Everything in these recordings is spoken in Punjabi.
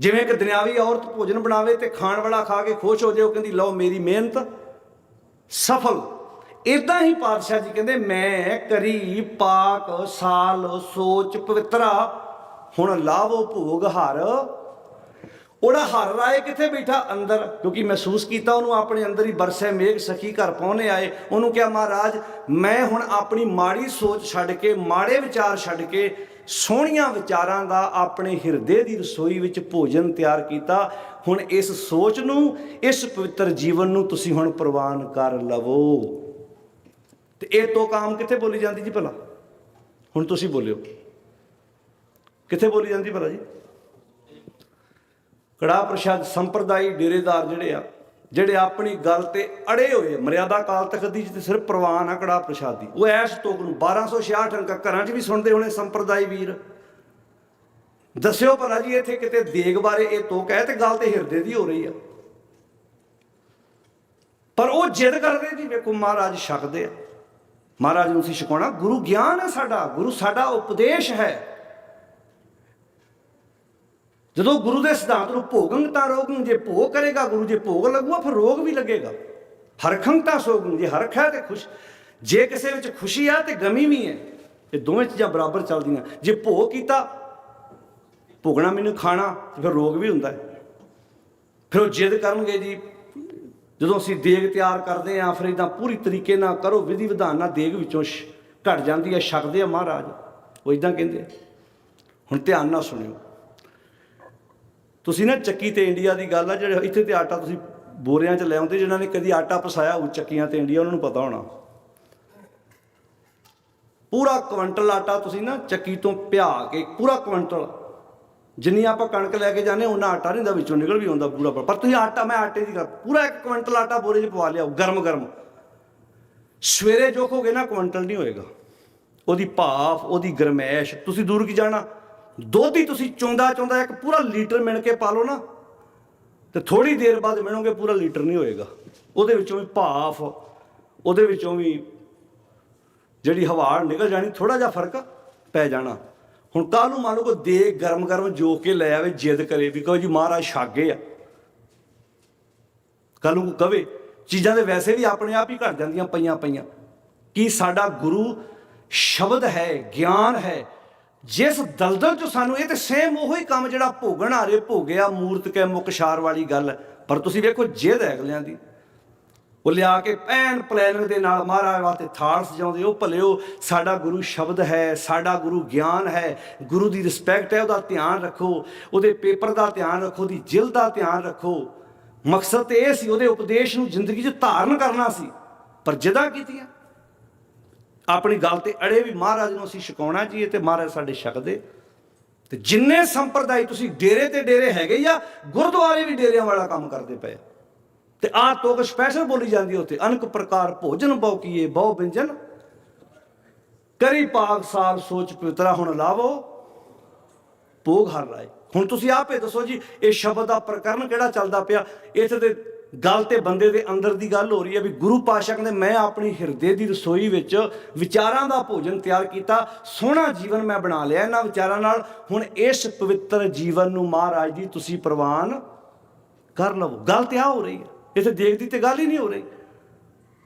ਜਿਵੇਂ ਕਿ ਦੁਨਿਆਵੀ ਔਰਤ ਭੋਜਨ ਬਣਾਵੇ ਤੇ ਖਾਣ ਵਾਲਾ ਖਾ ਕੇ ਖੁਸ਼ ਹੋ ਜਾਏ, ਉਹ ਕਹਿੰਦੀ, ਲਓ ਮੇਰੀ ਮਿਹਨਤ ਸਫਲ। ਇਦਾਂ ਹੀ ਪਾਤਸ਼ਾਹ ਜੀ ਕਹਿੰਦੇ, ਮੈਂ ਕਰੀ ਪਾਕ ਸਾਲ, ਸੋਚ ਪਵਿੱਤਰਾ, ਹੁਣ ਲਾਵੋ ਭੋਗ ਹਰ। ਉਹਦਾ ਹਰ ਰਾਏ ਕਿੱਥੇ ਬੈਠਾ? ਅੰਦਰ। ਕਿਉਂਕਿ ਮਹਿਸੂਸ ਕੀਤਾ ਉਹਨੂੰ, ਆਪਣੇ ਅੰਦਰ ਹੀ ਬਰਸੇ ਮੇਘ ਸਖੀ ਘਰ ਪਹੁੰਚੇ ਆਏ। ਉਹਨੂੰ ਕਿਹਾ, ਮਹਾਰਾਜ, ਮੈਂ ਹੁਣ ਆਪਣੀ ਮਾੜੀ ਸੋਚ ਛੱਡ ਕੇ, ਮਾੜੇ ਵਿਚਾਰ ਛੱਡ ਕੇ ਸੋਹਣੀਆਂ ਵਿਚਾਰਾਂ ਦਾ ਆਪਣੇ ਹਿਰਦੇ ਦੀ ਰਸੋਈ ਵਿੱਚ ਭੋਜਨ ਤਿਆਰ ਕੀਤਾ। ਹੁਣ ਇਸ ਸੋਚ ਨੂੰ, ਇਸ ਪਵਿੱਤਰ ਜੀਵਨ ਨੂੰ ਤੁਸੀਂ ਹੁਣ ਪ੍ਰਵਾਨ ਕਰ ਲਵੋ। ਤੇ ਇਹ ਤੋਂ ਕਾਮ ਕਿੱਥੇ ਬੋਲੀ ਜਾਂਦੀ ਜੀ ਭਲਾ? ਹੁਣ ਤੁਸੀਂ ਬੋਲਿਓ। ਕਿੱਥੇ ਬੋਲੀ ਜਾਂਦੀ ਭਲਾ ਜੀ? ਕੜਾ ਪ੍ਰਸ਼ਾਦ ਸੰਪਰਦਾਇ ਡੇਰੇਦਾਰ ਜਿਹੜੇ ਆ ਜਿਹੜੇ ਆਪਣੀ ਗੱਲ ਤੇ ਅੜੇ ਹੋਏ ਮਰਿਆਦਾ ਕਾਲ ਤਖ਼ਤ ਦੀ ਤੇ ਸਿਰਫ ਪ੍ਰਵਾਨ ਆ, ਕੜਾ ਪ੍ਰਸ਼ਾਦ ਦੀ। ਉਹ ਐਸ ਤੋਕ ਨੂੰ 1266 ਅੰਕ ਘਰਾਂ 'ਚ ਵੀ ਸੁਣਦੇ ਹੋਣੇ ਸੰਪਰਦਾਈ ਵੀਰ। ਦੱਸਿਓ ਭਲਾ ਜੀ, ਇੱਥੇ ਕਿਤੇ ਦੇਗ ਬਾਰੇ ਇਹ ਤੋਕ ਹੈ ਤੇ ਗੱਲ ਤੇ ਹਿਰਦੇ ਦੀ ਹੋ ਰਹੀ ਆ। ਪਰ ਉਹ ਜਿੱਦ ਕਰਦੇ ਜੀ, ਵੇਖੋ ਮਹਾਰਾਜ ਛਕਦੇ ਆ। ਮਹਾਰਾਜ ਨੂੰ ਅਸੀਂ ਛਕਾਉਣਾ, ਗੁਰੂ ਗਿਆਨ ਹੈ ਸਾਡਾ, ਗੁਰੂ ਸਾਡਾ ਉਪਦੇਸ਼ ਹੈ। ਜਦੋਂ ਗੁਰੂ ਦੇ ਸਿਧਾਂਤ ਨੂੰ ਭੋਗੰ ਤਾਂ ਰੋਗੰ ਜੇ ਭੋਗ ਕਰੇਗਾ ਗੁਰੂ, ਜੇ ਭੋਗ ਲੱਗੂਗਾ ਫਿਰ ਰੋਗ ਵੀ ਲੱਗੇਗਾ। ਹਰਖੰ ਤਾਂ ਸੋਗੰ ਜੇ ਹਰਖ ਹੈ ਤੇ ਖੁਸ਼, ਜੇ ਕਿਸੇ ਵਿੱਚ ਖੁਸ਼ੀ ਆ ਤੇ ਗਮੀ ਵੀ ਹੈ ਇਹ ਦੋਵੇਂ ਚੀਜ਼ਾਂ ਬਰਾਬਰ ਚੱਲਦੀਆਂ। ਜੇ ਭੋਗ ਕੀਤਾ, ਭੋਗਣਾ ਮੈਨੂੰ ਖਾਣਾ, ਤੇ ਫਿਰ ਰੋਗ ਵੀ ਹੁੰਦਾ ਹੈ। ਫਿਰ ਉਹ ਜਿੱਦ ਕਰਨਗੇ ਜੀ, ਜਦੋਂ ਅਸੀਂ ਦੇਗ ਤਿਆਰ ਕਰਦੇ ਆਂ ਫਿਰ ਇਦਾਂ ਪੂਰੀ ਤਰੀਕੇ ਨਾਲ ਕਰੋ, ਵਿਧੀ ਵਿਧਾਨ ਨਾਲ ਦੇਗ ਵਿੱਚੋਂ ਸ਼- ਘਟ ਜਾਂਦੀ ਹੈ, ਛਕਦੇ ਆ ਮਹਾਰਾਜ। ਉਹ ਇਦਾਂ ਕਹਿੰਦੇ ਹੁਣ ਧਿਆਨ ਨਾਲ ਸੁਣਿਓ। ਤੁਸੀਂ ਨਾ ਚੱਕੀ ਤੇ ਇੰਡੀਆ ਦੀ ਗੱਲ ਆ, ਜਿਹੜੇ ਇੱਥੇ ਤੇ ਆਟਾ ਤੁਸੀਂ ਬੋਰਿਆਂ 'ਚ ਲੈ ਆਉਂਦੇ, ਜਿਨ੍ਹਾਂ ਨੇ ਕਦੀ ਆਟਾ ਪਸਾਇਆ ਉਹ ਚੱਕੀਆਂ ਤੇ ਇੰਡੀਆ, ਉਹਨਾਂ ਨੂੰ ਪਤਾ ਹੋਣਾ। ਪੂਰਾ ਕੁਇੰਟਲ ਆਟਾ ਤੁਸੀਂ ਨਾ ਚੱਕੀ ਤੋਂ ਪਿਆ ਕੇ, ਪੂਰਾ ਕੁਇੰਟਲ ਜਿੰਨੀ ਆਪਾਂ ਕਣਕ ਲੈ ਕੇ ਜਾਂਦੇ ਉਹਨਾਂ ਆਟਾ ਨਹੀਂ ਦਾ ਵਿੱਚੋਂ ਨਿਕਲ ਵੀ ਆਉਂਦਾ ਪੂਰਾ ਪਰ ਤੁਸੀਂ ਆਟਾ, ਮੈਂ ਆਟੇ ਦੀ ਗੱਲ ਪੂਰਾ ਇੱਕ ਕੁਇੰਟਲ ਆਟਾ ਬੋਰੇ 'ਚ ਪਵਾ ਲਿਆਓ ਗਰਮ ਗਰਮ। ਸਵੇਰੇ ਜੋ ਜੋਖੋਗੇ ਨਾ ਕੁਇੰਟਲ ਨਹੀਂ ਹੋਏਗਾ। ਉਹਦੀ ਭਾਫ, ਉਹਦੀ ਗਰਮੈਸ਼, ਤੁਸੀਂ ਦੂਰ ਕੀ ਜਾਣਾ? ਦੁੱਧ ਹੀ ਤੁਸੀਂ ਚੋਂਦਾ ਚੋਂਦਾ ਇੱਕ ਪੂਰਾ ਲੀਟਰ ਮਿਣ ਕੇ ਪਾ ਲਓ ਨਾ, ਤੇ ਥੋੜੀ ਦੇਰ ਬਾਅਦ ਮਿਣੋਗੇ ਪੂਰਾ ਲੀਟਰ ਨਹੀਂ ਹੋਏਗਾ। ਉਹਦੇ ਵਿੱਚੋਂ ਵੀ ਭਾਫ, ਉਹਦੇ ਵਿੱਚੋਂ ਵੀ ਜਿਹੜੀ ਹਵਾ ਨਿਕਲ ਜਾਣੀ ਥੋੜਾ ਜਿਹਾ ਫ਼ਰਕ ਪੈ ਜਾਣਾ। ਹੁਣ ਕੱਲ ਨੂੰ ਮੰਨ ਲਓ ਕੋ ਦੇ ਗਰਮ ਗਰਮ ਜੋ ਕੇ ਲੈ ਆਵੇ, ਜਿੱਦ ਕਰੇ ਵੀ ਕਹੋ ਜੀ ਮਹਾਰਾਜ ਛਾਗੇ ਆ। ਕੱਲ ਨੂੰ ਕਵੇ, ਚੀਜ਼ਾਂ ਦੇ ਵੈਸੇ ਵੀ ਆਪਣੇ ਆਪ ਹੀ ਘਟ ਜਾਂਦੀਆਂ ਪਈਆਂ ਪਈਆਂ ਕੀ ਸਾਡਾ ਗੁਰੂ ਸ਼ਬਦ ਹੈ, ਗਿਆਨ ਹੈ ਜਿਸ ਦਲਦਲ ਚ ਸਾਨੂੰ ਇਹ ਤੇ ਸੇਮ ਉਹੋ ਹੀ ਕੰਮ ਜਿਹੜਾ ਭੋਗਣ ਹਾਰੇ ਭੋਗਿਆ ਮੂਰਤ ਕੇ ਮੁਕਸ਼ਾਰ ਵਾਲੀ ਗੱਲ। ਪਰ ਤੁਸੀਂ ਵੇਖੋ ਜਿੱਦ ਹੈ ਅਗਲਿਆਂ ਦੀ। ਉਹ ਲਿਆ ਕੇ ਪੈਨ ਪਲੈਨਰ ਦੇ ਨਾਲ ਮਹਾਰਾਜ ਵਾਸਤੇ ਥਾਲ ਸਜਾਉਂਦੇ, ਉਹ ਭਲਿਓ ਸਾਡਾ ਗੁਰੂ ਸ਼ਬਦ ਹੈ, ਸਾਡਾ ਗੁਰੂ ਗਿਆਨ ਹੈ, ਗੁਰੂ ਦੀ ਰਿਸਪੈਕਟ ਹੈ, ਉਹਦਾ ਧਿਆਨ ਰੱਖੋ। ਉਹਦੇ ਪੇਪਰ ਦਾ ਧਿਆਨ ਰੱਖੋ, ਉਹਦੀ ਜਿਲਦ ਦਾ ਧਿਆਨ ਰੱਖੋ। ਮਕਸਦ ਤੇ ਇਹ ਸੀ, ਉਹਦੇ ਉਪਦੇਸ਼ ਨੂੰ ਜ਼ਿੰਦਗੀ 'ਚ ਧਾਰਨ ਕਰਨਾ ਸੀ। ਪਰ ਜਿੱਦਾਂ ਕੀਤੀਆਂ ਆਪਣੀ ਗੱਲ ਤੇ ਅੜੇ ਵੀ ਮਹਾਰਾਜ ਨੂੰ ਅਸੀਂ ਛਕਾਉਣਾ ਚਾਹੀਏ ਤੇ ਮਹਾਰਾਜ ਸਾਡੇ ਛਕਦੇ ਤੇ ਜਿੰਨੇ ਸੰਪਰਦਾਇ ਤੁਸੀਂ ਡੇਰੇ ਤੇ ਡੇਰੇ ਹੈਗੇ ਆ ਗੁਰਦੁਆਰੇ ਵੀ ਡੇਰਿਆਂ ਵਾਲਾ ਕੰਮ ਕਰਦੇ ਪਏ। ਤੇ ਆ ਤੋਕ ਸਪੈਸ਼ਲ ਬੋਲੀ ਜਾਂਦੀ ਉੱਥੇ, ਅਨਕ ਪ੍ਰਕਾਰ ਭੋਜਨ ਬਹੁ ਕੀਏ, ਬਹੁ ਬਿੰਜਨ ਕਰੀ ਪਾਕ ਸਾਲ ਸੋਚ ਪਿਤਰਾ ਹੁਣ ਲਾਵੋ, ਭੋਗ ਹਰ ਰਾਏ। ਹੁਣ ਤੁਸੀਂ ਆਪੇ ਦੱਸੋ ਜੀ, ਇਹ ਸ਼ਬਦ ਦਾ ਪ੍ਰਕਰਨ ਕਿਹੜਾ ਚੱਲਦਾ ਪਿਆ? ਇੱਥੇ ਤੇ ਗੱਲ ਤੇ ਬੰਦੇ ਦੇ ਅੰਦਰ ਦੀ ਗੱਲ ਹੋ ਰਹੀ ਹੈ ਵੀ ਗੁਰੂ ਪਾਸ਼ਾ ਕਹਿੰਦੇ, ਮੈਂ ਆਪਣੀ ਹਿਰਦੇ ਦੀ ਰਸੋਈ ਵਿੱਚ ਵਿਚਾਰਾਂ ਦਾ ਭੋਜਨ ਤਿਆਰ ਕੀਤਾ, ਸੋਹਣਾ ਜੀਵਨ ਮੈਂ ਬਣਾ ਲਿਆ ਇਹਨਾਂ ਵਿਚਾਰਾਂ ਨਾਲ। ਹੁਣ ਇਸ ਪਵਿੱਤਰ ਜੀਵਨ ਨੂੰ ਮਹਾਰਾਜ ਜੀ, ਤੁਸੀਂ ਪ੍ਰਵਾਨ ਕਰ ਲਵੋ। ਗੱਲ ਤੇ ਆ ਹੋ ਰਹੀ ਹੈ। ਇੱਥੇ ਦੇਖਦੀ ਤੇ ਗੱਲ ਹੀ ਨਹੀਂ ਹੋ ਰਹੀ।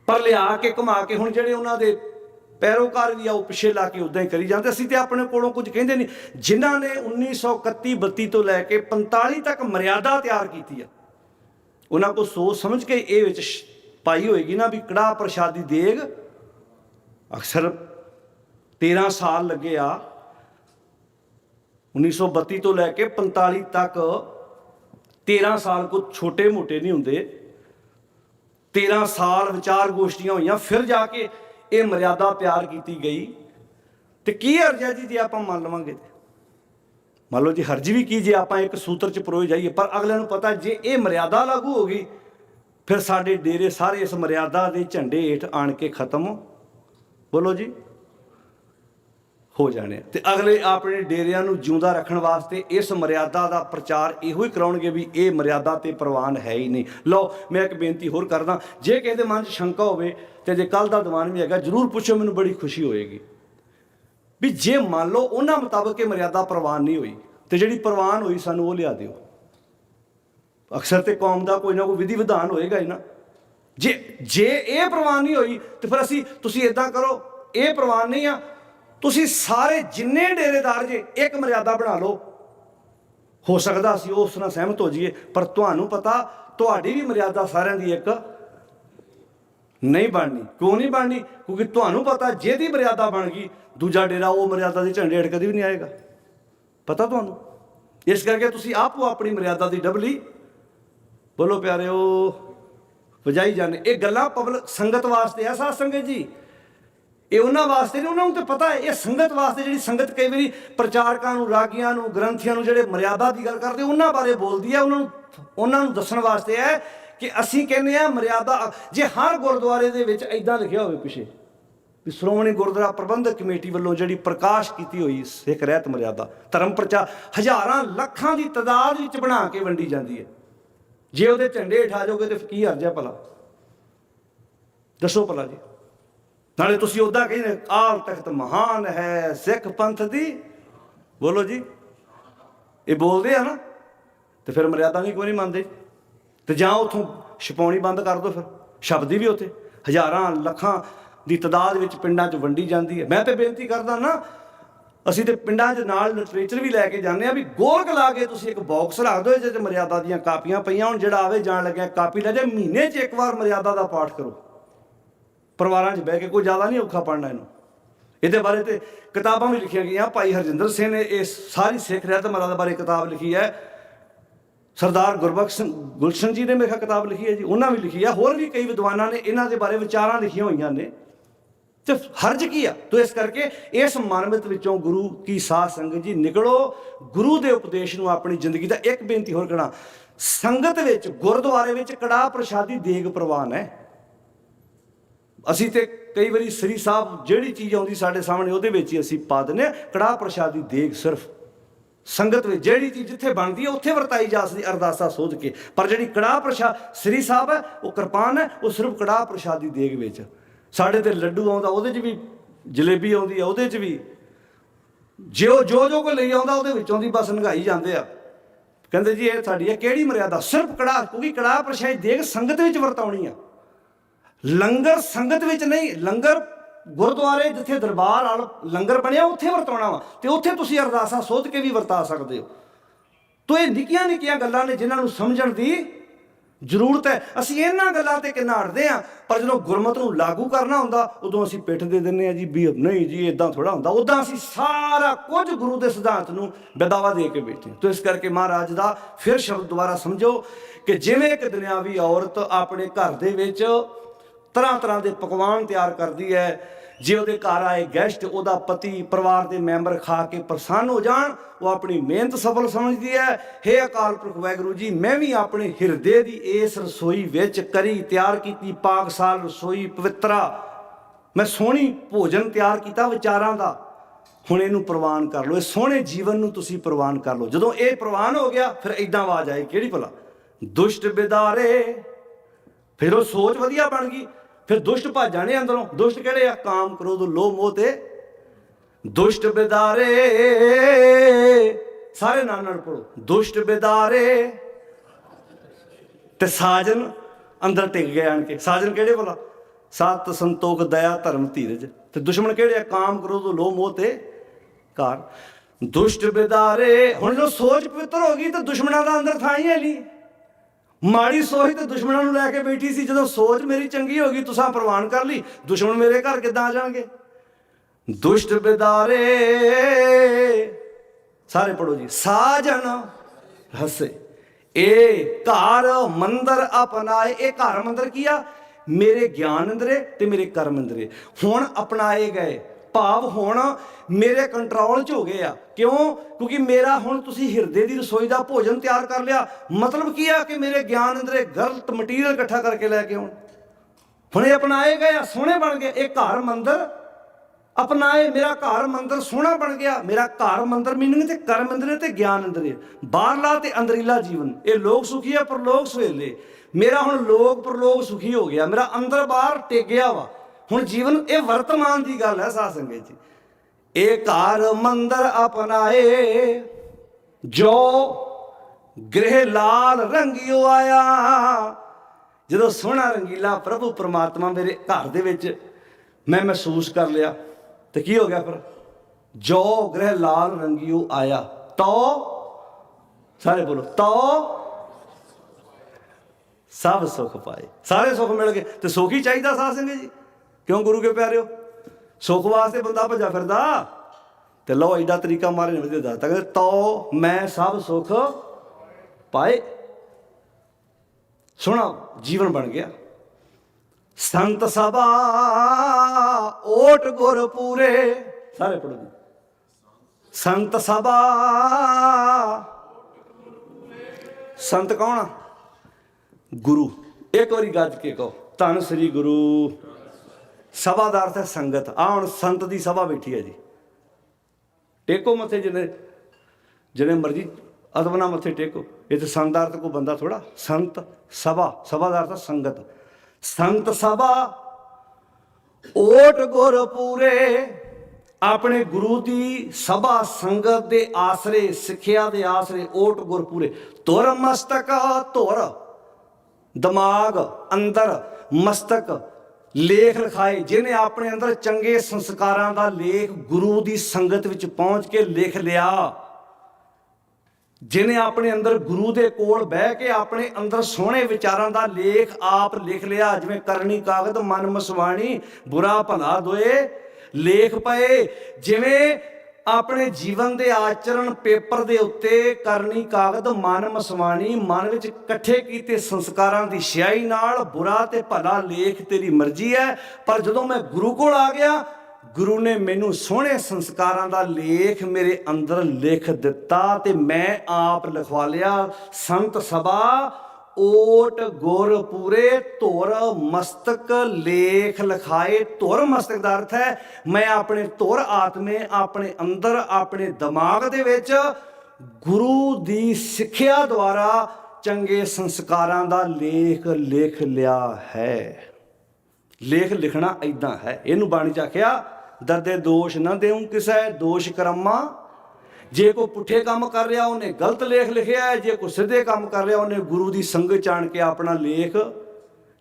ਪਰ ਲਿਆ ਕੇ ਘੁਮਾ ਕੇ ਹੁਣ ਜਿਹੜੇ ਉਹਨਾਂ ਦੇ ਪੈਰੋਕਾਰ ਵੀ ਆ, ਉਹ ਪਿੱਛੇ ਲਾ ਕੇ ਉਦਾਂ ਹੀ ਕਰੀ ਜਾਂਦੇ। ਅਸੀਂ ਤੇ ਆਪਣੇ ਕੋਲੋਂ ਕੁਝ ਕਹਿੰਦੇ ਨਹੀਂ। ਜਿਨ੍ਹਾਂ ਨੇ 1931 32 ਤੋਂ ਲੈ ਕੇ 45 ਤੱਕ ਮਰਿਆਦਾ ਤਿਆਰ ਕੀਤੀ ਆ ਉਹਨਾਂ ਕੋ ਸੋਚ ਸਮਝ ਕੇ ਇਹ ਵਿੱਚ ਪਾਈ ਹੋਏਗੀ ਨਾ ਵੀ ਕੜਾ ਪ੍ਰਸ਼ਾਦੀ ਦੇਗ। ਅਕਸਰ 13 ਸਾਲ ਲੱਗੇ ਆ। 1932 ਤੋਂ ਲੈ ਕੇ 45 ਤੱਕ 13 ਸਾਲ ਕੋ ਛੋਟੇ ਮੋਟੇ ਨਹੀਂ ਹੁੰਦੇ। 13 ਸਾਲ ਵਿਚਾਰ ਗੋਸ਼ਟੀਆਂ ਹੋਈਆਂ, ਫਿਰ ਜਾ ਕੇ ਇਹ ਮਰਿਆਦਾ ਪਿਆਰ ਕੀਤੀ ਗਈ। ਤੇ ਕੀ ਅਰਜ਼ਾ ਜੀ ਜੇ ਆਪਾਂ ਮੰਨ ਲਵਾਂਗੇ? ਮੰਨ ਲਓ ਜੀ ਹਰਜ ਵੀ ਕੀ ਜੇ ਆਪਾਂ ਇੱਕ ਸੂਤਰ ਚ ਪਰੋਏ ਜਾਈਏ, ਪਰ ਅਗਲਿਆਂ ਨੂੰ ਪਤਾ ਜੇ ਇਹ ਮਰਿਆਦਾ ਲਾਗੂ ਹੋ ਗਈ, ਫਿਰ ਸਾਡੇ ਡੇਰੇ ਸਾਰੇ ਇਸ ਮਰਿਆਦਾ ਦੇ ਝੰਡੇ ਹੇਠ ਆਣ ਕੇ ਖਤਮ ਬੋਲੋ ਜੀ, ਹੋ ਜਾਣੇ ਤੇ ਅਗਲੇ ਆਪਣੇ ਡੇਰਿਆਂ ਨੂੰ ਜਿਉਂਦਾ ਰੱਖਣ ਵਾਸਤੇ ਇਸ ਮਰਿਆਦਾ ਦਾ ਪ੍ਰਚਾਰ ਇਹੋ ਹੀ ਕਰਾਉਣਗੇ ਵੀ ਇਹ ਮਰਿਆਦਾ ਤੇ ਪ੍ਰਵਾਨ ਹੈ ਹੀ ਨਹੀਂ। ਲਓ, ਮੈਂ ਇੱਕ ਬੇਨਤੀ ਹੋਰ ਕਰਦਾ, ਜੇ ਕਿਸੇ ਦੇ ਮਨ 'ਚ ਸ਼ੰਕਾ ਹੋਵੇ ਤੇ ਜੇ ਕੱਲ ਦਾ ਦੀਵਾਨ ਵੀ ਹੈਗਾ, ਜਰੂਰ ਪੁੱਛੋ ਮੈਨੂੰ ਬੜੀ ਖੁਸ਼ੀ ਹੋਏਗੀ। ਵੀ ਜੇ ਮੰਨ ਲਓ ਉਹਨਾਂ ਮੁਤਾਬਕ ਇਹ ਮਰਿਆਦਾ ਪ੍ਰਵਾਨ ਨਹੀਂ ਹੋਈ, ਤੇ ਜਿਹੜੀ ਪ੍ਰਵਾਨ ਹੋਈ ਸਾਨੂੰ ਉਹ ਲਿਆ ਦਿਓ। ਅਕਸਰ ਤੇ ਕੌਮ ਦਾ ਕੋਈ ਨਾ ਕੋਈ ਵਿਧੀ ਵਿਧਾਨ ਹੋਏਗਾ ਹੀ ਨਾ। ਜੇ ਜੇ ਇਹ ਪ੍ਰਵਾਨ ਨਹੀਂ ਹੋਈ, ਤੇ ਫਿਰ ਅਸੀਂ, ਤੁਸੀਂ ਇਦਾਂ ਕਰੋ, ਇਹ ਪ੍ਰਵਾਨ ਨਹੀਂ ਆ। ਤੁਸੀਂ ਸਾਰੇ ਜਿੰਨੇ ਡੇਰੇਦਾਰ ਜੇ, ਇੱਕ ਮਰਿਆਦਾ ਬਣਾ ਲਓ। ਹੋ ਸਕਦਾ ਅਸੀਂ ਉਸ ਨਾਲ ਸਹਿਮਤ ਹੋ ਜਾਈਏ, ਪਰ ਤੁਹਾਨੂੰ ਪਤਾ, ਤੁਹਾਡੀ ਵੀ ਮਰਿਆਦਾ ਸਾਰਿਆਂ ਦੀ ਇੱਕ ਨਹੀਂ ਬਣਨੀ। ਕਿਉਂ ਨਹੀਂ ਬਣਨੀ? ਕਿਉਂਕਿ ਤੁਹਾਨੂੰ ਪਤਾ ਜਿਹਦੀ ਮਰਿਆਦਾ ਬਣ ਗਈ, ਦੂਜਾ ਡੇਰਾ ਉਹ ਮਰਿਆਦਾ ਦੇ ਝੰਡੇ ਹੇਠ ਕਦੀ ਵੀ ਨਹੀਂ ਆਏਗਾ। ਪਤਾ ਤੁਹਾਨੂੰ? ਇਸ ਕਰਕੇ ਤੁਸੀਂ ਆਪੋ ਆਪਣੀ ਮਰਿਆਦਾ ਦੀ ਡਬਲੀ। ਬੋਲੋ ਪਿਆਰਿਓ, ਵਜਾਈ ਜਾਂਦੇ। ਇਹ ਗੱਲਾਂ ਪਬਲਿਕ ਸੰਗਤ ਵਾਸਤੇ ਆ, ਸਾਧ ਸੰਗਤ ਜੀ। ਇਹ ਉਹਨਾਂ ਵਾਸਤੇ ਨਹੀਂ, ਉਹਨਾਂ ਨੂੰ ਤਾਂ ਪਤਾ ਹੈ। ਇਹ ਸੰਗਤ ਵਾਸਤੇ ਜਿਹੜੀ ਸੰਗਤ ਕਈ ਵਾਰੀ ਪ੍ਰਚਾਰਕਾਂ ਨੂੰ, ਰਾਗੀਆਂ ਨੂੰ, ਗ੍ਰੰਥੀਆਂ ਨੂੰ ਜਿਹੜੇ ਮਰਿਆਦਾ ਦੀ ਗੱਲ ਕਰਦੇ, ਉਹਨਾਂ ਬਾਰੇ ਬੋਲਦੀ ਹੈ। ਉਹਨਾਂ ਨੂੰ ਉਹਨਾਂ ਨੂੰ ਦੱਸਣ ਵਾਸਤੇ ਹੈ ਕਿ ਅਸੀਂ ਕਹਿੰਦੇ ਆ ਮਰਿਆਦਾ ਜੇ ਹਰ ਗੁਰਦੁਆਰੇ ਦੇ ਵਿੱਚ ਐਦਾਂ ਲਿਖਿਆ ਹੋਵੇ ਪਿਛੇ, ਵੀ ਸ਼੍ਰੋਮਣੀ ਗੁਰਦੁਆਰਾ ਪ੍ਰਬੰਧਕ ਕਮੇਟੀ ਵੱਲੋਂ ਜਿਹੜੀ ਪ੍ਰਕਾਸ਼ ਕੀਤੀ ਹੋਈ ਸਿੱਖ ਰਹਿਤ ਮਰਿਆਦਾ, ਧਰਮ ਪ੍ਰਚਾਰ ਹਜ਼ਾਰਾਂ ਲੱਖਾਂ ਦੀ ਤਦਾਦ ਵਿੱਚ ਬਣਾ ਕੇ ਵੰਡੀ ਜਾਂਦੀ ਹੈ। ਜੇ ਉਹਦੇ ਝੰਡੇ ਉਠਾ ਜਾਓਗੇ ਤੇ ਕੀ ਹਰਜਾ ਭਲਾ? ਦੱਸੋ ਭਲਾ ਜੀ। ਨਾਲੇ ਤੁਸੀਂ ਉਦਾਂ ਕਹਿੰਦੇ ਆਲ ਤਖਤ ਮਹਾਨ ਹੈ, ਸਿੱਖ ਪੰਥ ਦੀ। ਬੋਲੋ ਜੀ। ਇਹ ਬੋਲਦੇ ਆ ਨਾ, ਤੇ ਫਿਰ ਮਰਿਆਦਾ ਨਹੀਂ ਕੋਈ ਨਹੀਂ ਮੰਨਦੇ? ਤੇ ਜਾਂ ਉਥੋਂ ਛਪਾਉਣੀ ਬੰਦ ਕਰ ਦਿਓ ਫਿਰ। ਸ਼ਬਦ ਵੀ ਉੱਥੇ। ਹਜ਼ਾਰਾਂ ਲੱਖਾਂ ਦੀ ਤਦਾਦ ਵਿੱਚ ਪਿੰਡਾਂ 'ਚ ਵੰਡੀ ਜਾਂਦੀ ਹੈ। ਮੈਂ ਤੇ ਬੇਨਤੀ ਕਰਦਾ ਨਾ, ਅਸੀਂ ਤੇ ਪਿੰਡਾਂ 'ਚ ਨਾਲ ਲਿਟਰੇਚਰ ਵੀ ਲੈ ਕੇ ਜਾਂਦੇ ਆ ਵੀ ਗੋਲਕ ਲਾ ਕੇ ਤੁਸੀਂ ਇੱਕ ਬਾਕਸ ਰੱਖ ਦਿਓ ਜਿਹਦੇ 'ਚ ਮਰਿਆਦਾ ਦੀਆਂ ਕਾਪੀਆਂ ਪਈਆਂ ਹੁਣ, ਜਿਹੜਾ ਆਵੇ ਜਾਣ ਲੱਗਿਆ ਕਾਪੀ ਲੈ ਜਾ ਮਹੀਨੇ 'ਚ ਇੱਕ ਵਾਰ ਮਰਿਆਦਾ ਦਾ ਪਾਠ ਕਰੋ। ਪਰਿਵਾਰਾਂ 'ਚ ਬਹਿ ਕੇ ਕੋਈ ਜ਼ਿਆਦਾ ਨਹੀਂ ਔਖਾ ਪੜਨਾ ਇਹਨੂੰ। ਇਹਦੇ ਬਾਰੇ ਤੇ ਕਿਤਾਬਾਂ ਵੀ ਲਿਖੀਆਂ ਗਈਆਂ। ਭਾਈ ਹਰਜਿੰਦਰ ਸਿੰਘ ਨੇ ਇਹ ਸਾਰੀ ਸਿੱਖ ਰਹਿਤ ਮਰਿਆਦਾ ਬਾਰੇ ਕਿਤਾਬ ਲਿਖੀ ਹੈ। ਸਰਦਾਰ ਗੁਰਬਖਸ਼ ਸਿੰਘ ਗੁਲਸ਼ਨ ਜੀ ਨੇ ਮੇਰਾ ਕਿਤਾਬ ਲਿਖੀ ਹੈ ਜੀ, ਉਹਨਾਂ ਵੀ ਲਿਖੀ ਹੈ ਹੋਰ ਵੀ ਕਈ ਵਿਦਵਾਨਾਂ ਨੇ ਇਹਨਾਂ ਦੇ ਬਾਰੇ ਵਿਚਾਰਾਂ ਲਿਖੀਆਂ ਹੋਈਆਂ ਨੇ। ਤੇ ਹਰਜ ਕੀ ਆ? ਤੋ ਇਸ ਕਰਕੇ ਇਸ ਮਨਮਤ ਵਿੱਚੋਂ ਗੁਰੂ ਕੀ ਸਾਧ ਸੰਗਤ ਜੀ, ਨਿਕਲੋ, ਗੁਰੂ ਦੇ ਉਪਦੇਸ਼ ਨੂੰ ਆਪਣੀ ਜ਼ਿੰਦਗੀ ਦਾ ਇੱਕ ਬੇਨਤੀ ਹੋਰ ਕਰਾਂ। ਸੰਗਤ ਵਿੱਚ, ਗੁਰਦੁਆਰੇ ਵਿੱਚ ਕੜਾ ਪ੍ਰਸ਼ਾਦੀ ਦੇਗ ਪ੍ਰਵਾਨ ਹੈ। ਅਸੀਂ ਤੇ ਕਈ ਵਾਰੀ ਸ੍ਰੀ ਸਾਹਿਬ ਜਿਹੜੀ ਚੀਜ਼ ਆਉਂਦੀ ਸਾਡੇ ਸਾਹਮਣੇ ਉਹਦੇ ਵਿੱਚ ਹੀ ਅਸੀਂ ਪਾ ਦਿੰਦੇ ਹਾਂ। ਕੜਾ ਪ੍ਰਸ਼ਾਦੀ ਦੇਗ ਸਿਰਫ ਸੰਗਤ ਵਿੱਚ ਜਿਹੜੀ ਚੀਜ਼ ਜਿੱਥੇ ਬਣਦੀ ਹੈ, ਉੱਥੇ ਵਰਤਾਈ ਜਾ ਸਕਦੀ, ਅਰਦਾਸਾ ਸੋਧ ਕੇ। ਪਰ ਜਿਹੜੀ ਕੜਾ ਪ੍ਰਸ਼ਾਦ ਸ੍ਰੀ ਸਾਹਿਬ ਹੈ, ਉਹ ਕਿਰਪਾਨ ਹੈ, ਉਹ ਸਿਰਫ ਕੜਾ ਪ੍ਰਸ਼ਾਦੀ ਦੇਗ ਵਿੱਚ। ਸਾਡੇ ਤੇ ਲੱਡੂ ਆਉਂਦਾ, ਉਹਦੇ 'ਚ ਵੀ ਜਲੇਬੀ ਆਉਂਦੀ ਹੈ, ਉਹਦੇ 'ਚ ਵੀ। ਜਿਉ ਜੋ ਜੋ ਕੋਈ ਲਈ ਆਉਂਦਾ, ਉਹਦੇ ਵਿੱਚੋਂ ਦੀ ਬਸ ਨਗਾਈ ਜਾਂਦੇ ਆ। ਕਹਿੰਦੇ ਜੀ, ਇਹ ਸਾਡੀ ਹੈ, ਕਿਹੜੀ ਮਰਿਆਦਾ? ਸਿਰਫ ਕੜਾ ਕਿਉਂਕਿ ਕੜਾ ਪ੍ਰਸ਼ਾਦੀ ਦੇਗ ਸੰਗਤ ਵਿੱਚ ਵਰਤਾਉਣੀ ਆ। ਲੰਗਰ ਸੰਗਤ ਵਿੱਚ ਨਹੀਂ, ਲੰਗਰ ਗੁਰਦੁਆਰੇ ਜਿੱਥੇ ਦਰਬਾਰ ਵਾਲ ਲੰਗਰ ਬਣਿਆ, ਉੱਥੇ ਵਰਤਾਉਣਾ ਵਾ। ਤੇ ਉੱਥੇ ਤੁਸੀਂ ਅਰਦਾਸਾਂ ਸੋਧ ਕੇ ਵੀ ਵਰਤਾ ਸਕਦੇ ਹੋ। ਤੋ ਇਹ ਨਿੱਕੀਆਂ ਨਿੱਕੀਆਂ ਗੱਲਾਂ ਨੇ ਜਿਨ੍ਹਾਂ ਨੂੰ ਸਮਝਣ ਦੀ ਜ਼ਰੂਰਤ ਹੈ। ਅਸੀਂ ਇਹਨਾਂ ਗੱਲਾਂ ਤੇ ਕਿੰਨਾ ਅੜਦੇ ਆ ਪਰ ਜਦੋਂ ਗੁਰਮਤ ਨੂੰ ਲਾਗੂ ਕਰਨਾ ਹੁੰਦਾ, ਉਦੋਂ ਅਸੀਂ ਪਿੱਠ ਦੇ ਦਿੰਨੇ ਆ ਜੀ ਵੀ ਨਹੀਂ ਜੀ ਇਦਾਂ ਥੋੜਾ ਹੁੰਦਾ। ਉਦਾਂ ਅਸੀਂ ਸਾਰਾ ਕੁਝ ਗੁਰੂ ਦੇ ਸਿਧਾਂਤ ਨੂੰ ਬਦਾਵਾ ਦੇ ਕੇ ਬੈਠੇ ਤੋ ਇਸ ਕਰਕੇ ਮਹਾਰਾਜ ਦਾ ਫਿਰ ਸ਼ਬਦ ਦੁਬਾਰਾ ਸਮਝੋ ਕਿ ਜਿਵੇਂ ਇੱਕ ਦੁਨਿਆਵੀ ਔਰਤ ਆਪਣੇ ਘਰ ਦੇ ਵਿੱਚ ਤਰ੍ਹਾਂ ਤਰ੍ਹਾਂ ਦੇ ਪਕਵਾਨ ਤਿਆਰ ਕਰਦੀ ਹੈ। ਜੇ ਉਹਦੇ ਘਰ ਆਏ ਗੈਸਟ ਉਹਦਾ ਪਤੀ, ਪਰਿਵਾਰ ਦੇ ਮੈਂਬਰ ਖਾ ਕੇ ਪ੍ਰਸੰਨ ਹੋ ਜਾਣ, ਉਹ ਆਪਣੀ ਮਿਹਨਤ ਸਫਲ ਸਮਝਦੀ ਹੈ। ਹੇ ਅਕਾਲ ਪੁਰਖ ਵਾਹਿਗੁਰੂ ਜੀ, ਮੈਂ ਵੀ ਆਪਣੇ ਹਿਰਦੇ ਦੀ ਇਸ ਰਸੋਈ ਵਿੱਚ ਕਰੀ ਤਿਆਰ ਕੀਤੀ ਪਾਕਸਾਲ ਰਸੋਈ ਪਵਿੱਤਰਾ। ਮੈਂ ਸੋਹਣੀ ਭੋਜਨ ਤਿਆਰ ਕੀਤਾ ਵਿਚਾਰਾਂ ਦਾ। ਹੁਣ ਇਹਨੂੰ ਪ੍ਰਵਾਨ ਕਰ ਲਓ। ਇਹ ਸੋਹਣੇ ਜੀਵਨ ਨੂੰ ਤੁਸੀਂ ਪ੍ਰਵਾਨ ਕਰ ਲਓ। ਜਦੋਂ ਇਹ ਪ੍ਰਵਾਨ ਹੋ ਗਿਆ, ਫਿਰ ਇਦਾਂ ਆਵਾਜ਼ ਆਈ ਕਿਹੜੀ ਭਲਾ? ਦੁਸ਼ਟ ਬਿਦਾਰੇ। ਫਿਰ ਉਹ ਸੋਚ ਵਧੀਆ ਬਣ ਗਈ। ਫਿਰ ਦੁਸ਼ਟ ਭੱਜ ਜਾਣੇ ਅੰਦਰੋਂ। ਦੁਸ਼ਟ ਕਿਹੜੇ ਆ? ਕਾਮ ਕ੍ਰੋਧ, ਲੋਭ, ਮੋਹ ਤੇ। ਦੁਸ਼ਟ ਬਿਦਾਰੇ। ਸਾਰੇ ਨਾਲ ਨਾਲ ਪੜੋ ਦੁਸ਼ਟ ਬਿਦਾਰੇ। ਤੇ ਸਾਜਨ ਅੰਦਰ ਟਿਕ ਗਏ ਆਣ ਕੇ। ਸਾਜਨ ਕਿਹੜੇ ਭਲਾ ਸਤ ਸੰਤੋਖ, ਦਇਆ, ਧਰਮ, ਧੀਰਜ। ਤੇ ਦੁਸ਼ਮਣ ਕਿਹੜੇ ਆ? ਕਾਮ ਕ੍ਰੋਧ, ਲੋਭ, ਮੋਹ ਤੇ ਕਾਰ ਦੁਸ਼ਟ ਬਿਦਾਰੇ। ਹੁਣ ਜੋ ਸੋਚ ਪਵਿੱਤਰ ਹੋ ਗਈ ਤਾਂ ਦੁਸ਼ਮਣਾਂ ਦਾ ਅੰਦਰ ਥਾਂ ਹੀ ਹੈ ਨਹੀਂ। ਮਾੜੀ ਸੋਚ ਤੇ ਦੁਸ਼ਮਣਾਂ ਨੂੰ ਲੈ ਕੇ ਬੈਠੀ ਸੀ, ਜਦੋਂ ਸੋਚ ਮੇਰੀ ਚੰਗੀ ਹੋ ਗਈ, ਤੁਸੀਂ ਪ੍ਰਵਾਨ ਕਰ ਲਈ, ਦੁਸ਼ਮਣ ਮੇਰੇ ਘਰ ਕਿੱਦਾਂ ਆ ਜਾਣਗੇ? ਦੁਸ਼ਟ ਬਿਦਾਰੇ, ਸਾਰੇ ਪੜੋ ਜੀ ਸਾਜਨ ਹਸੇ ਇਹ ਘਰ ਮੰਦਰ ਅਪਣਾਏ ਇਹ ਘਰ ਮੰਦਰ ਕੀ ਆ? ਮੇਰੇ ਗਿਆਨ ਅੰਦਰੇ ਤੇ ਮੇਰੇ ਕਰਮ ਅੰਦਰੇ ਹੁਣ ਅਪਣਾਏ ਗਏ ਭਾਵ ਹੁਣ ਮੇਰੇ ਕੰਟਰੋਲ 'ਚ ਹੋ ਗਏ ਆ। ਕਿਉਂ? ਕਿਉਂਕਿ ਮੇਰਾ ਹੁਣ ਤੁਸੀਂ ਹਿਰਦੇ ਦੀ ਰਸੋਈ ਦਾ ਭੋਜਨ ਤਿਆਰ ਕਰ ਲਿਆ। ਮਤਲਬ ਕੀ ਆ ਕਿ ਮੇਰੇ ਗਿਆਨ ਅੰਦਰੇ ਗਲਤ ਮਟੀਰੀਅਲ ਇਕੱਠਾ ਕਰਕੇ ਲੈ ਕੇ ਆਉਣ। ਹੁਣ ਇਹ ਅਪਣਾਏ ਗਏ ਆ, ਸੋਹਣੇ ਬਣ ਗਏ। ਇਹ ਘਰ ਮੰਦਰ ਅਪਣਾਏ, ਮੇਰਾ ਘਰ ਮੰਦਰ ਸੋਹਣਾ ਬਣ ਗਿਆ। ਮੇਰਾ ਘਰ ਮੰਦਰ ਮੀਨਿੰਗ ਤੇ ਕਰਮ ਅੰਦਰ ਤੇ ਗਿਆਨ ਅੰਦਰ ਬਾਹਰਲਾ ਤੇ ਅੰਦਰੀਲਾ ਜੀਵਨ। ਇਹ ਲੋਕ ਸੁਖੀ ਹੈ ਪਰਲੋਕ ਸੁਹੇਲੇ। ਮੇਰਾ ਹੁਣ ਲੋਕ ਪਰਲੋਕ ਸੁਖੀ ਹੋ ਗਿਆ। ਮੇਰਾ ਅੰਦਰ ਬਾਹਰ ਟਿਕ ਗਿਆ ਵਾ। ਹੁਣ ਜੀਵਨ ਇਹ ਵਰਤਮਾਨ ਦੀ ਗੱਲ ਹੈ ਸਾਧ ਸੰਗਤ ਜੀ। ਇਹ ਘਰ ਮੰਦਰ ਅਪਣਾਏ, ਜੋ ਗ੍ਰਹਿ ਲਾਲ ਰੰਗਿਓ ਆਇਆ। ਜਦੋਂ ਸੋਹਣਾ ਰੰਗੀਲਾ ਪ੍ਰਭੂ ਪਰਮਾਤਮਾ ਮੇਰੇ ਘਰ ਦੇ ਵਿੱਚ ਮੈਂ ਮਹਿਸੂਸ ਕਰ ਲਿਆ, ਤੇ ਕੀ ਹੋ ਗਿਆ ਫਿਰ? ਜੋ ਗ੍ਰਹਿ ਲਾਲ ਰੰਗਿਓ ਆਇਆ, ਤੋ ਸਾਰੇ ਬੋਲੋ, ਤੋ ਸਭ ਸੁਖ ਪਾਏ। ਸਾਰੇ ਸੁਖ ਮਿਲ ਗਏ, ਤੇ ਸੁਖ ਹੀ ਚਾਹੀਦਾ ਸਾਧ ਸੰਗਤ ਜੀ। ਕਿਉਂ ਗੁਰੂ ਕੇ ਪਿਆਰਿਓ ਸੁਖ ਵਾਸਤੇ ਬੰਦਾ ਭੱਜਾ ਫਿਰਦਾ। ਤੇ ਲਓ ਐਡਾ ਤਰੀਕਾ ਮਾਰੇ ਨੇ ਵਧੀਆ ਦੱਸਦਾ ਕਹਿੰਦੇ ਤੋ ਮੈਂ ਸਭ ਸੁਖ ਪਾਏ। ਸੁਣਾ, ਜੀਵਨ ਬਣ ਗਿਆ। ਸੰਤ ਸਭਾ, ਓਟ ਗੁਰ ਪੂਰੇ। ਸਾਰੇ ਪੜੋ ਸੰਤ ਸਭਾ, ਸੰਤ ਕੌਣ ਆ? ਗੁਰੂ। ਇੱਕ ਵਾਰੀ ਗੱਜ ਕੇ ਕਹੋ, ਧੰਨ ਸ੍ਰੀ ਗੁਰੂ। ਸਭਾ ਦਾ ਅਰਥ ਹੈ ਸੰਗਤ ਆ ਹੁਣ ਸੰਤ ਦੀ ਸਭਾ ਬੈਠੀ ਹੈ ਜੀ। ਟੇਕੋ ਮੱਥੇ ਜਿਹਨੇ ਜਿਹਨੇ ਮਰਜ਼ੀ ਅਦਬਨਾ ਮੱਥੇ ਟੇਕੋ। ਇਹ ਤੇ ਸੰਤ ਦਾ ਅਰਥ ਕੋਈ ਬੰਦਾ ਥੋੜਾ ਸੰਤ ਸਭਾ ਸਭਾ ਦਾ ਅਰਥ ਸੰਗਤ। ਸੰਤ ਸਭਾ, ਓਟ ਗੁਰ ਪੂਰੇ। ਆਪਣੇ ਗੁਰੂ ਦੀ ਸਭਾ ਸੰਗਤ ਦੇ ਆਸਰੇ, ਸਿੱਖਿਆ ਦੇ ਆਸਰੇ ਓਟ ਗੁਰ ਪੂਰੇ। ਤੁਰ ਮਸਤਕ, ਧੁਰ, ਦਿਮਾਗ ਅੰਦਰ ਮਸਤਕ ਲੇਖ ਲਿਖਾਏ, ਜਿਹਨੇ ਆਪਣੇ ਅੰਦਰ ਚੰਗੇ ਸੰਸਕਾਰਾਂ ਦਾ ਲੇਖ ਗੁਰੂ ਦੀ ਸੰਗਤ ਵਿੱਚ ਪਹੁੰਚ ਕੇ ਲਿਖ ਲਿਆ, ਜਿਹਨੇ ਆਪਣੇ ਅੰਦਰ ਗੁਰੂ ਦੇ ਕੋਲ ਬਹਿ ਕੇ ਆਪਣੇ ਅੰਦਰ ਸੋਹਣੇ ਵਿਚਾਰਾਂ ਦਾ ਲੇਖ ਆਪ ਲਿਖ ਲਿਆ, ਜਿਵੇਂ ਕਰਨੀ ਕਾਗਦ, ਮਨ ਮਸਵਾਣੀ, ਬੁਰਾ ਭਲਾ ਦੋਏ, ਲੇਖ ਪਏ, ਜਿਵੇਂ ਆਪਣੇ ਜੀਵਨ ਦੇ ਆਚਰਣ ਪੇਪਰ ਦੇ ਉੱਤੇ ਕਰਨੀ ਕਾਗਦ, ਮਨ ਮਸਵਾਣੀ, ਮਨ ਵਿੱਚ ਇਕੱਠੇ ਕੀਤੇ ਸੰਸਕਾਰਾਂ ਦੀ ਸਿਆਹੀ ਨਾਲ ਬੁਰਾ ਤੇ ਭਲਾ ਲੇਖ ਤੇਰੀ ਮਰਜ਼ੀ ਹੈ। ਪਰ ਜਦੋਂ ਮੈਂ ਗੁਰੂ ਕੋਲ ਆ ਗਿਆ, ਗੁਰੂ ਨੇ ਮੈਨੂੰ ਸੋਹਣੇ ਸੰਸਕਾਰਾਂ ਦਾ ਲੇਖ ਮੇਰੇ ਅੰਦਰ ਲਿਖ ਦਿੱਤਾ ਤੇ ਮੈਂ ਆਪ ਲਿਖਵਾ ਲਿਆ। ਸੰਤ ਸਭਾ ਓਟ ਗੁਰ ਪੂਰੇ ਧੁਰ ਮਸਤਕ ਲੇਖ ਲਿਖਾਏ। ਧੁਰ ਮਸਤਕ ਦਾ ਅਰਥ ਹੈ, ਮੈਂ ਆਪਣੇ ਧੁਰ ਆਤਮੇ ਆਪਣੇ ਅੰਦਰ ਆਪਣੇ ਦਿਮਾਗ ਦੇ ਵਿੱਚ ਗੁਰੂ ਦੀ ਸਿੱਖਿਆ ਦੁਆਰਾ ਚੰਗੇ ਸੰਸਕਾਰਾਂ ਦਾ ਲੇਖ ਲਿਖ ਲਿਆ ਹੈ। ਲੇਖ ਲਿਖਣਾ ਐਦਾਂ ਹੈ। ਇਹਨੂੰ ਬਾਣੀ ਚ ਆਖਿਆ, ਦਰਦੇ ਦੋਸ਼ ਨਾ ਦੇਉ ਕਿਸੈ, ਦੋਸ਼ ਕਰਮਾ ਜੇ ਕੋ ਪੁੱਠੇ ਕੰਮ ਕਰ ਰਿਹਾ, ਉਹਨੇ ਗਲਤ ਲੇਖ ਲਿਖਿਆ ਹੈ। ਜੇ ਕੋ ਸਿੱਧੇ ਕੰਮ ਕਰ ਰਿਹਾ, ਉਹਨੇ ਗੁਰੂ ਦੀ ਸੰਗਤ ਚਾਣ ਕੇ ਆਪਣਾ ਲੇਖ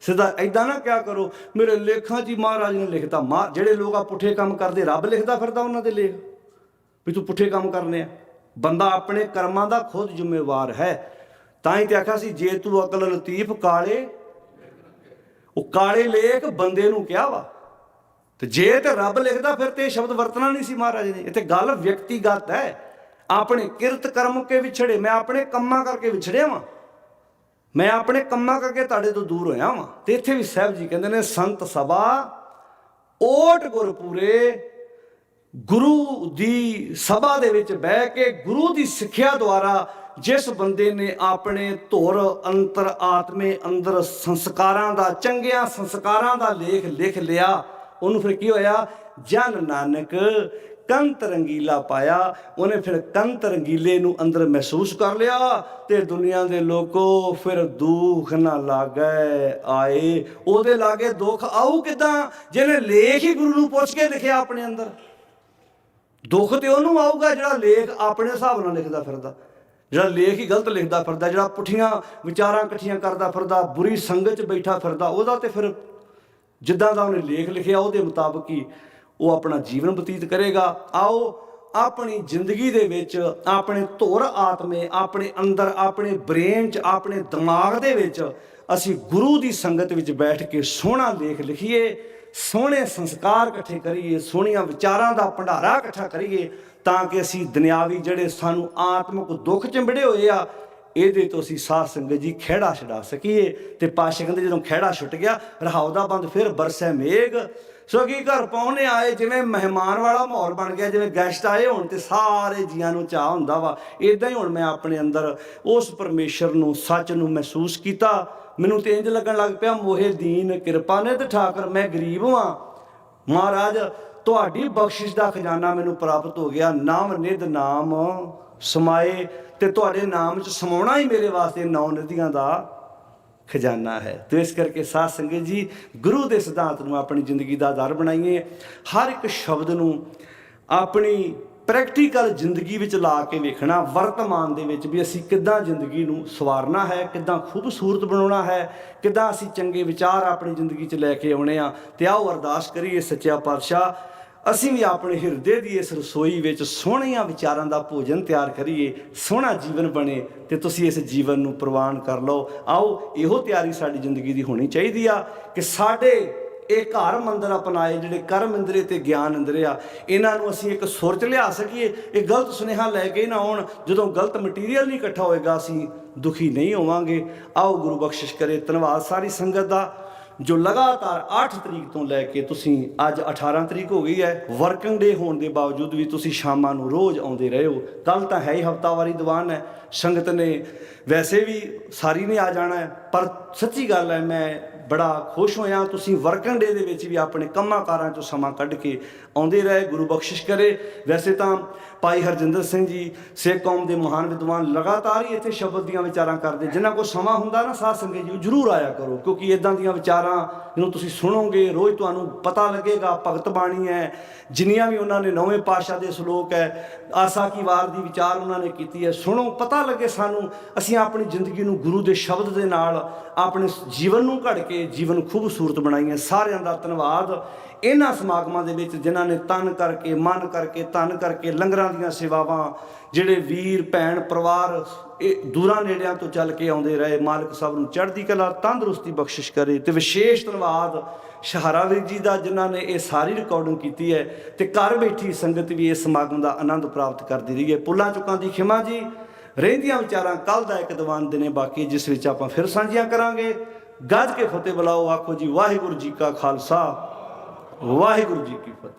ਸਿੱਧਾ ਐਦਾਂ ਨਾ ਕਿਆ ਕਰੋ, ਮੇਰੇ ਲੇਖਾਂ 'ਚ ਹੀ ਮਹਾਰਾਜ ਨੇ ਲਿਖਤਾ। ਮਾ ਜਿਹੜੇ ਲੋਕ ਆ ਪੁੱਠੇ ਕੰਮ ਕਰਦੇ, ਰੱਬ ਲਿਖਦਾ ਫਿਰਦਾ ਉਹਨਾਂ ਦੇ ਲੇਖ। ਵੀ ਤੂੰ ਪੁੱਠੇ ਕੰਮ ਕਰਨੇ ਆ। ਬੰਦਾ ਆਪਣੇ ਕਰਮਾਂ ਦਾ ਖੁਦ ਜ਼ਿੰਮੇਵਾਰ ਹੈ। ਤਾਂ ਹੀ ਤੇ ਆਖਿਆ ਸੀ, ਜੇ ਤੂੰ ਅਕਲ ਲਤੀਫ ਕਾਲੇ, ਉਹ ਕਾਲੇ ਲੇਖ ਬੰਦੇ ਨੂੰ ਕਿਹਾ ਵਾ। ਤੇ ਜੇ ਤੇ ਰੱਬ ਲਿਖਦਾ, ਫਿਰ ਤੇ ਇਹ ਸ਼ਬਦ ਵਰਤਣਾ ਨਹੀਂ ਸੀ ਮਹਾਰਾਜ ਨੇ। ਇਹ ਤੇ ਗੱਲ ਵਿਅਕਤੀਗਤ ਹੈ। ਆਪਣੇ ਕਿਰਤ ਕਰਮ ਕੇ ਵਿਛੜੇ, ਮੈਂ ਆਪਣੇ ਕੰਮਾਂ ਕਰਕੇ ਵਿਛੜਿਆ ਵਾਂ। ਮੈਂ ਆਪਣੇ ਕੰਮਾਂ ਕਰਕੇ ਤੁਹਾਡੇ ਤੋਂ ਦੂਰ ਹੋਇਆ ਵਾਂ। ਤੇ ਇੱਥੇ ਵੀ ਸਾਹਿਬ ਜੀ ਕਹਿੰਦੇ ਨੇ, ਸੰਤ ਸਭਾ, ਓਟ ਗੁਰ ਗੁਰੂ ਦੀ ਸਭਾ ਦੇ ਵਿੱਚ ਬਹਿ ਕੇ ਗੁਰੂ ਦੀ ਸਿੱਖਿਆ ਦੁਆਰਾ ਜਿਸ ਬੰਦੇ ਨੇ ਆਪਣੇ ਧੁਰ ਅੰਤਰ ਆਤਮੇ ਅੰਦਰ ਸੰਸਕਾਰਾਂ ਦਾ, ਚੰਗਿਆਂ ਸੰਸਕਾਰਾਂ ਦਾ ਲੇਖ ਲਿਖ ਲਿਆ, ਉਹਨੂੰ ਫਿਰ ਕੀ ਹੋਇਆ? ਜਨ ਨਾਨਕ ਕੰਤ ਰੰਗੀਲਾ ਪਾਇਆ, ਉਹਨੇ ਫਿਰ ਕੰਤ ਰੰਗੀਲੇ ਨੂੰ ਅੰਦਰ ਮਹਿਸੂਸ ਕਰ ਲਿਆ ਤੇ ਦੁਨੀਆ ਦੇ ਲੋਕੋ ਫਿਰ ਦੁੱਖ ਨਾ ਲਾਗੇ ਆਏ। ਉਹਦੇ ਲਾਗੇ ਦੁੱਖ ਆਊ ਕਿਦਾਂ? ਜਿਹਨੇ ਲੇਖ ਹੀ ਗੁਰੂ ਨੂੰ ਪੁੱਛ ਕੇ ਲਿਖਿਆ ਆਪਣੇ ਅੰਦਰ। ਦੁੱਖ ਤੇ ਉਹਨੂੰ ਆਊਗਾ ਜਿਹੜਾ ਲੇਖ ਆਪਣੇ ਹਿਸਾਬ ਨਾਲ ਲਿਖਦਾ ਫਿਰਦਾ। ਜਿਹੜਾ ਲੇਖ ਹੀ ਗਲਤ ਲਿਖਦਾ ਫਿਰਦਾ, ਜਿਹੜਾ ਪੁੱਠੀਆਂ ਵਿਚਾਰਾਂ ਇਕੱਠੀਆਂ ਕਰਦਾ ਫਿਰਦਾ, ਬੁਰੀ ਸੰਗਤ 'ਚ ਬੈਠਾ ਫਿਰਦਾ, ਉਹਦਾ ਤੇ ਫਿਰ ਜਿੱਦਾਂ ਦਾ ਉਹਨੇ ਲੇਖ ਲਿਖਿਆ ਉਹਦੇ ਮੁਤਾਬਕ ਹੀ ਉਹ ਆਪਣਾ ਜੀਵਨ ਬਤੀਤ ਕਰੇਗਾ। ਆਓ, ਆਪਣੀ ਜ਼ਿੰਦਗੀ ਦੇ ਵਿੱਚ, ਆਪਣੇ ਧੁਰ ਆਤਮੇ, ਆਪਣੇ ਅੰਦਰ, ਆਪਣੇ ਬ੍ਰੇਨ 'ਚ, ਆਪਣੇ ਦਿਮਾਗ ਦੇ ਵਿੱਚ ਅਸੀਂ ਗੁਰੂ ਦੀ ਸੰਗਤ ਵਿੱਚ ਬੈਠ ਕੇ ਸੋਹਣਾ ਲੇਖ ਲਿਖੀਏ, ਸੋਹਣੇ ਸੰਸਕਾਰ ਇਕੱਠੇ ਕਰੀਏ, ਸੋਹਣੀਆਂ ਵਿਚਾਰਾਂ ਦਾ ਭੰਡਾਰਾ ਇਕੱਠਾ ਕਰੀਏ, ਤਾਂ ਕਿ ਅਸੀਂ ਦੁਨਿਆਵੀ ਜਿਹੜੇ ਸਾਨੂੰ ਆਤਮਿਕ ਦੁੱਖ ਚਿੰਬੜੇ ਹੋਏ ਆ, ਇਹਦੇ ਤੋਂ ਅਸੀਂ ਸਾਧ ਸੰਗਤ ਜੀ ਖਿਹੜਾ ਛਡਾ ਸਕੀਏ। ਤੇ ਪਾਸ਼ਾ ਕਹਿੰਦੇ ਜਦੋਂ ਖਿਹੜਾ ਛੁੱਟ ਗਿਆ ਰਹਾਉ ਦਾ ਬੰਦ ਫਿਰ ਬਰਸੈ ਮੇਘ ਸੋ ਕੀ ਘਰ ਪਾਉਣੇ ਆਏ, ਜਿਵੇਂ ਮਹਿਮਾਨ ਵਾਲਾ ਮਾਹੌਲ ਬਣ ਗਿਆ, ਜਿਵੇਂ ਗੈਸਟ ਆਏ ਹੋਣ ਤੇ ਸਾਰੇ ਜੀਆਂ ਨੂੰ ਚਾਹ ਹੁੰਦਾ ਵਾ। ਇਦਾਂ ਹੀ ਹੁਣ ਮੈਂ ਆਪਣੇ ਅੰਦਰ ਉਸ ਪਰਮੇਸ਼ਰ ਨੂੰ, ਸੱਚ ਨੂੰ ਮਹਿਸੂਸ ਕੀਤਾ। ਮੈਨੂੰ ਤੇ ਇੰਜ ਲੱਗਣ ਲੱਗ ਪਿਆ, ਮੋਹੇ ਦੀਨ, ਕਿਰਪਾ ਨੇ ਤੇ ਠਾਕਰ, ਮੈਂ ਗਰੀਬ ਹਾਂ ਮਹਾਰਾਜ, ਤੁਹਾਡੀ ਬਖਸ਼ਿਸ਼ ਦਾ ਖਜ਼ਾਨਾ ਮੈਨੂੰ ਪ੍ਰਾਪਤ ਹੋ ਗਿਆ। ਨਾਮ ਨਿਧ ਨਾਮ ਸਮਾਏ ਤੇ ਤੁਹਾਡੇ ਨਾਮ ਚ ਸਮਾਉਣਾ ਹੀ ਮੇਰੇ ਵਾਸਤੇ ਨੌ ਨਦੀਆਂ ਦਾ ਖਜ਼ਾਨਾ ਹੈ। ਤੇ ਇਸ ਕਰਕੇ ਸਾਧ ਸੰਗਤ ਜੀ, ਗੁਰੂ ਦੇ ਸਿਧਾਂਤ ਨੂੰ ਆਪਣੀ ਜ਼ਿੰਦਗੀ ਦਾ ਆਧਾਰ ਬਣਾਈਏ। ਹਰ ਇੱਕ ਸ਼ਬਦ ਨੂੰ ਆਪਣੀ ਪ੍ਰੈਕਟੀਕਲ ਜ਼ਿੰਦਗੀ ਵਿੱਚ ਲਾ ਕੇ ਵੇਖਣਾ, ਵਰਤਮਾਨ ਦੇ ਵਿੱਚ ਵੀ ਅਸੀਂ ਕਿੱਦਾਂ ਜ਼ਿੰਦਗੀ ਨੂੰ ਸਵਾਰਨਾ ਹੈ, ਕਿੱਦਾਂ ਖੂਬਸੂਰਤ ਬਣਾਉਣਾ ਹੈ, ਕਿੱਦਾਂ ਅਸੀਂ ਚੰਗੇ ਵਿਚਾਰ ਆਪਣੀ ਜ਼ਿੰਦਗੀ 'ਚ ਲੈ ਕੇ ਆਉਣੇ ਆ, ਤੇ ਆਓ ਅਰਦਾਸ ਕਰੀਏ ਸੱਚਾ ਪਾਤਸ਼ਾਹ। ਅਸੀਂ ਵੀ ਆਪਣੇ ਹਿਰਦੇ ਦੀ ਇਸ ਰਸੋਈ ਵਿੱਚ ਸੋਹਣੀਆਂ ਵਿਚਾਰਾਂ ਦਾ ਭੋਜਨ ਤਿਆਰ ਕਰੀਏ, ਸੋਹਣਾ ਜੀਵਨ ਬਣੇ ਤੇ ਤੁਸੀਂ ਇਸ ਜੀਵਨ ਨੂੰ ਪ੍ਰਵਾਨ ਕਰ ਲਓ। ਆਓ, ਇਹੋ ਤਿਆਰੀ ਸਾਡੀ ਜ਼ਿੰਦਗੀ ਦੀ ਹੋਣੀ ਚਾਹੀਦੀ ਆ ਕਿ ਸਾਡੇ ਇਹ ਘਰ ਮੰਦਰ ਅਪਣਾਏ, ਜਿਹੜੇ ਕਰਮ ਇੰਦਰੇ ਤੇ ਗਿਆਨ ਇੰਦਰੇ ਆ, ਇਹਨਾਂ ਨੂੰ ਅਸੀਂ ਇੱਕ ਸੁਰ ਚ ਲਿਆ ਸਕੀਏ, ਇਹ ਗਲਤ ਸੁਨੇਹਾ ਲੈ ਕੇ ਨਾ ਆਉਣ। ਜਦੋਂ ਗਲਤ ਮਟੀਰੀਅਲ ਨਹੀਂ ਇਕੱਠਾ ਹੋਏਗਾ, ਅਸੀਂ ਦੁਖੀ ਨਹੀਂ ਹੋਵਾਂਗੇ। ਆਓ, ਗੁਰੂ ਬਖਸ਼ਿਸ਼ ਕਰੇ, ਧੰਨਵਾਦ ਸਾਰੀ ਸੰਗਤ ਦਾ। ਜੋ ਲਗਾਤਾਰ 8 ਤਰੀਕ ਤੋਂ ਲੈ ਕੇ ਤੁਸੀਂ ਅੱਜ 18 ਤਰੀਕ ਹੋ ਗਈ ਹੈ ਵਰਕਿੰਗ ਡੇ ਹੋਣ ਦੇ ਬਾਵਜੂਦ ਵੀ ਤੁਸੀਂ ਸ਼ਾਮਾਂ ਨੂੰ ਰੋਜ਼ ਆਉਂਦੇ ਰਹੇ ਹੋ, ਕੱਲ ਤਾਂ ਹੈ ਹੀ ਹਫਤਾਵਾਰੀ ਦੀਵਾਨ ਹੈ। ਸੰਗਤ ਨੇ ਵੈਸੇ ਵੀ ਸਾਰੀ ਨੇ ਆ ਜਾਣਾ ਹੈ, ਪਰ ਸੱਚੀ ਗੱਲ ਹੈ, ਮੈਂ ਬੜਾ ਖੁਸ਼ ਹੋਇਆ। ਤੁਸੀਂ ਵਰਕਿੰਗ ਡੇ ਦੇ ਵਿੱਚ ਵੀ ਆਪਣੇ ਕੰਮਾਂ ਕਾਰਾਂ ਚੋਂ ਸਮਾਂ ਕੱਢ ਕੇ ਆਉਂਦੇ ਰਹੇ, ਗੁਰੂ ਬਖਸ਼ਿਸ਼ ਕਰੇ। ਵੈਸੇ ਤਾਂ ਭਾਈ ਹਰਜਿੰਦਰ ਸਿੰਘ ਜੀ, ਸਿੱਖ ਕੌਮ ਦੇ ਮਹਾਨ ਵਿਦਵਾਨ ਲਗਾਤਾਰ ਹੀ ਇੱਥੇ ਸ਼ਬਦ ਦੀਆਂ ਵਿਚਾਰਾਂ ਕਰਦੇ। ਜਿਨ੍ਹਾਂ ਕੋਲ ਸਮਾਂ ਹੁੰਦਾ ਨਾ, ਸਾਧ ਸੰਗਤ ਜੀ, ਉਹ ਜ਼ਰੂਰ ਆਇਆ ਕਰੋ। ਕਿਉਂਕਿ ਇਦਾਂ ਦੀਆਂ ਵਿਚਾਰਾਂ ਜਿਹਨੂੰ ਤੁਸੀਂ ਸੁਣੋਗੇ, ਰੋਜ਼ ਤੁਹਾਨੂੰ ਪਤਾ ਲੱਗੇਗਾ, ਭਗਤ ਬਾਣੀ ਹੈ। ਜਿੰਨੀਆਂ ਵੀ ਉਹਨਾਂ ਨੇ ਨੌਵੇਂ ਪਾਤਸ਼ਾਹ ਦੇ ਸ਼ਲੋਕ ਹੈ, ਆਸਾ ਕੀ ਵਾਰ ਦੀ ਵਿਚਾਰ ਉਹਨਾਂ ਨੇ ਕੀਤੀ ਹੈ। ਸੁਣੋ, ਪਤਾ ਲੱਗੇ ਸਾਨੂੰ, ਅਸੀਂ ਆਪਣੀ ਜ਼ਿੰਦਗੀ ਨੂੰ ਗੁਰੂ ਦੇ ਸ਼ਬਦ ਦੇ ਨਾਲ ਆਪਣੇ ਜੀਵਨ ਨੂੰ ਘੜ ਕੇ ਜੀਵਨ ਖੂਬਸੂਰਤ ਬਣਾਈਆਂ। ਸਾਰਿਆਂ ਦਾ ਧੰਨਵਾਦ। ਇਹਨਾਂ ਸਮਾਗਮਾਂ ਦੇ ਵਿੱਚ ਜਿਨ੍ਹਾਂ ਨੇ ਤਨ ਕਰਕੇ, ਮਨ ਕਰਕੇ ਤਨ ਕਰਕੇ ਲੰਗਰਾਂ ਦੀਆਂ ਸੇਵਾਵਾਂ, ਜਿਹੜੇ ਵੀਰ, ਭੈਣ, ਪਰਿਵਾਰ, ਇਹ ਦੂਰਾਂ ਨੇੜਿਆਂ ਤੋਂ ਚੱਲ ਕੇ ਆਉਂਦੇ ਰਹੇ। ਮਾਲਕ ਸਭ ਨੂੰ ਚੜ੍ਹਦੀ ਕਲਾ, ਤੰਦਰੁਸਤੀ ਬਖਸ਼ਿਸ਼ ਕਰੇ ਤੇ ਵਿਸ਼ੇਸ਼ ਧੰਨਵਾਦ ਸ਼ਹਾਰਾ ਵੀਰ ਜੀ ਦਾ, ਜਿਨ੍ਹਾਂ ਨੇ ਇਹ ਸਾਰੀ ਰਿਕਾਰਡਿੰਗ ਕੀਤੀ ਹੈ ਤੇ ਘਰ ਬੈਠੀ ਸੰਗਤ ਵੀ ਇਸ ਸਮਾਗਮ ਦਾ ਆਨੰਦ ਪ੍ਰਾਪਤ ਕਰਦੀ ਰਹੀ ਹੈ। ਪੁੱਲਾਂ ਚੁੱਕਾਂ ਦੀ ਖਿਮਾ ਜੀ ਰਹਿੰਦੀਆਂ ਵਿਚਾਰਾਂ ਕੱਲ ਦਾ ਇੱਕ ਦੀਵਾਨ ਦਿਨੇ ਬਾਕੀ ਜਿਸ ਵਿੱਚ ਆਪਾਂ ਫਿਰ ਸਾਂਝੀਆਂ ਕਰਾਂਗੇ। ਗੱਜ ਕੇ ਫਤਿਹ ਬੁਲਾਓ, ਆਖੋ ਜੀ, ਵਾਹਿਗੁਰੂ ਜੀ ਕਾ ਖਾਲਸਾ, ਵਾਹਿਗੁਰੂ ਜੀ ਕੀ ਫਤਿਹ।